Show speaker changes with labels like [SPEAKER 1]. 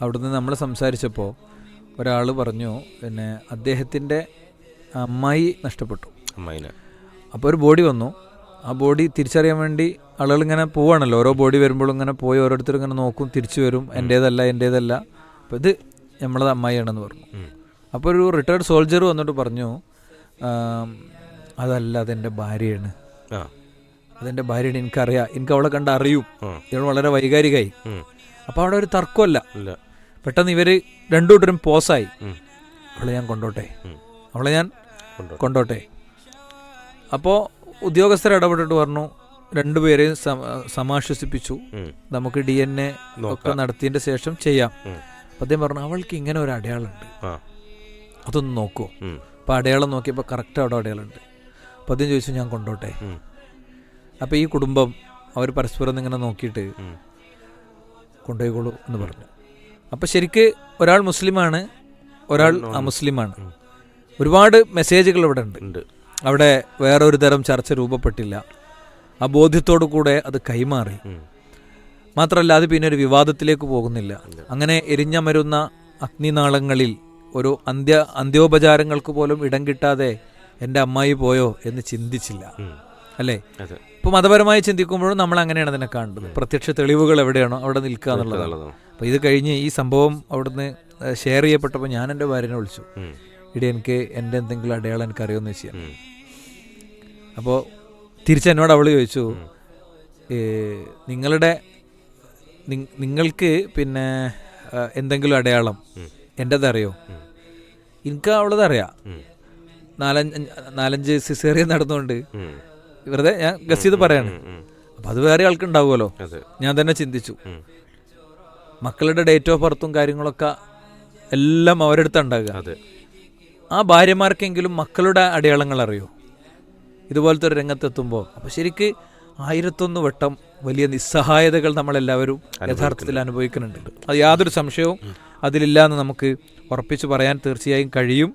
[SPEAKER 1] അവിടുന്ന് നമ്മൾ സംസാരിച്ചപ്പോൾ ഒരാൾ പറഞ്ഞു പിന്നെ അദ്ദേഹത്തിന്റെ അമ്മായി നഷ്ടപ്പെട്ടു.
[SPEAKER 2] അമ്മായിനെ.
[SPEAKER 1] അപ്പോൾ ഒരു ബോഡി വന്നു. ആ ബോഡി തിരിച്ചറിയാൻ വേണ്ടി ആളുകൾ ഇങ്ങനെ പോവാണല്ലോ. ഓരോ ബോഡി വരുമ്പോഴും ഇങ്ങനെ പോയി ഓരോരുത്തരും ഇങ്ങനെ നോക്കും തിരിച്ചു വരും. എന്റേതല്ല എന്റേതല്ല. അപ്പോൾ ഇത് നമ്മളത് അമ്മായിയാണെന്ന് പറഞ്ഞു. അപ്പോൾ ഒരു റിട്ടയർഡ് സോൾജർ വന്നിട്ട് പറഞ്ഞു അതല്ല അതെന്റെ ഭാര്യയാണ്. അതെന്റെ ഭാര്യയാണ് എനിക്കറിയാം. എനിക്ക് അവളെ കണ്ട് അറിയും. ഇവൾ വളരെ വൈകാരികമായി അപ്പോൾ അവിടെ ഒരു തർക്കമല്ല. പെട്ടെന്ന് ഇവർ രണ്ടുകൂട്ടരും പോസായി.
[SPEAKER 2] ഉം.
[SPEAKER 1] അവളെ ഞാൻ കൊണ്ടോട്ടെ? അവളെ ഞാൻ
[SPEAKER 2] കൊണ്ടോ
[SPEAKER 1] കൊണ്ടോട്ടെ? അപ്പോൾ ഉദ്യോഗസ്ഥർ ഇടപെട്ടിട്ട് പറഞ്ഞു രണ്ടുപേരെയും സമ- സമാശ്വസിപ്പിച്ചു. നമുക്ക് ഡി എൻ എ ഒക്കെ നടത്തിയതിന്റെ ശേഷം ചെയ്യാം. അദ്ദേഹം പറഞ്ഞു അവൾക്ക് ഇങ്ങനെ ഒരു അടയാളമുണ്ട്.
[SPEAKER 2] ആ.
[SPEAKER 1] അതൊന്ന് നോക്കുമോ
[SPEAKER 2] ഉം.
[SPEAKER 1] അപ്പോൾ അടയാളം നോക്കിയപ്പോൾ കറക്റ്റ് അവിടെ അടയാളമുണ്ട് അപ്പം അദ്ദേഹം ചോദിച്ചു ഞാൻ കൊണ്ടോട്ടെ. അപ്പോൾ ഈ കുടുംബം അവർ പരസ്പരം ഇങ്ങനെ നോക്കിയിട്ട്. കൊണ്ടുപോയിക്കോളൂ എന്ന് പറഞ്ഞു. അപ്പോൾ ശരിക്ക് ഒരാൾ മുസ്ലിമാണ് ഒരാൾ അമുസ്ലിമാണ്. ഒരുപാട് മെസ്സേജുകൾ ഇവിടെ ഉണ്ട്. അവിടെ വേറൊരു തരം ചർച്ച രൂപപ്പെട്ടില്ല. ആ ബോധ്യത്തോടു കൂടെ അത് കൈമാറി. മാത്രമല്ല അത് പിന്നെ ഒരു വിവാദത്തിലേക്ക് പോകുന്നില്ല. അങ്ങനെ എരിഞ്ഞമരുന്ന അഗ്നിനാളങ്ങളിൽ ഒരു അന്ത്യ അന്ത്യോപചാരങ്ങൾക്ക് പോലും ഇടം കിട്ടാതെ എന്റെ അമ്മായി പോയോ എന്ന് ചിന്തിച്ചില്ല. അല്ലേ?
[SPEAKER 2] ഇപ്പൊ
[SPEAKER 1] ഇപ്പോൾ മതപരമായി ചിന്തിക്കുമ്പോഴും നമ്മൾ അങ്ങനെയാണ് അതിനെ കാണുന്നത്. പ്രത്യക്ഷ തെളിവുകൾ എവിടെയാണോ അവിടെ നിൽക്കുക എന്നുള്ളതാണ്.
[SPEAKER 2] അപ്പൊ
[SPEAKER 1] അപ്പോൾ ഇത് കഴിഞ്ഞ് ഈ സംഭവം അവിടുന്ന് ഷെയർ ചെയ്യപ്പെട്ടപ്പോൾ ഞാൻ എന്റെ ഭാര്യനെ വിളിച്ചു. ഇടി എനിക്ക് എന്റെ എന്തെങ്കിലും അടയാളം എനിക്ക് അറിയുമെന്ന് വെച്ചാൽ
[SPEAKER 2] അപ്പോ
[SPEAKER 1] തിരിച്ച് എന്നോട് അവൾ ചോദിച്ചു നിങ്ങളുടെ നിങ്ങൾക്ക് പിന്നെ എന്തെങ്കിലും അടയാളം.
[SPEAKER 2] എന്റെതറിയോ
[SPEAKER 1] എനിക്ക് അവളതറിയാം. നാലഞ്ച് നാലഞ്ച് സിസേറിയ നടന്നുകൊണ്ട്. വെറുതെ ഞാൻ ഗസ് ചെയ്ത് പറയാണ്. അപ്പൊ അത് വേറെ ആൾക്കുണ്ടാവുമല്ലോ
[SPEAKER 2] ഉണ്ടാവുമല്ലോ.
[SPEAKER 1] ഞാൻ തന്നെ ചിന്തിച്ചു. മക്കളുടെ ഡേറ്റ് ഓഫ് ബർത്തും കാര്യങ്ങളൊക്കെ എല്ലാം അവരെടുത്ത് ഉണ്ടാകുക ആ ഭാര്യമാർക്കെങ്കിലും മക്കളുടെ അടയാളങ്ങൾ അറിയോ? ഇതുപോലത്തെ ഒരു രംഗത്തെത്തുമ്പോൾ അപ്പോൾ ശരിക്ക് ആയിരത്തൊന്ന് വട്ടം വലിയ നിസ്സഹായതകൾ നമ്മളെല്ലാവരും യഥാർത്ഥത്തിൽ അനുഭവിക്കുന്നുണ്ട്. അത് യാതൊരു സംശയവും അതിലില്ല എന്ന് നമുക്ക് ഉറപ്പിച്ചു പറയാൻ തീർച്ചയായും കഴിയും.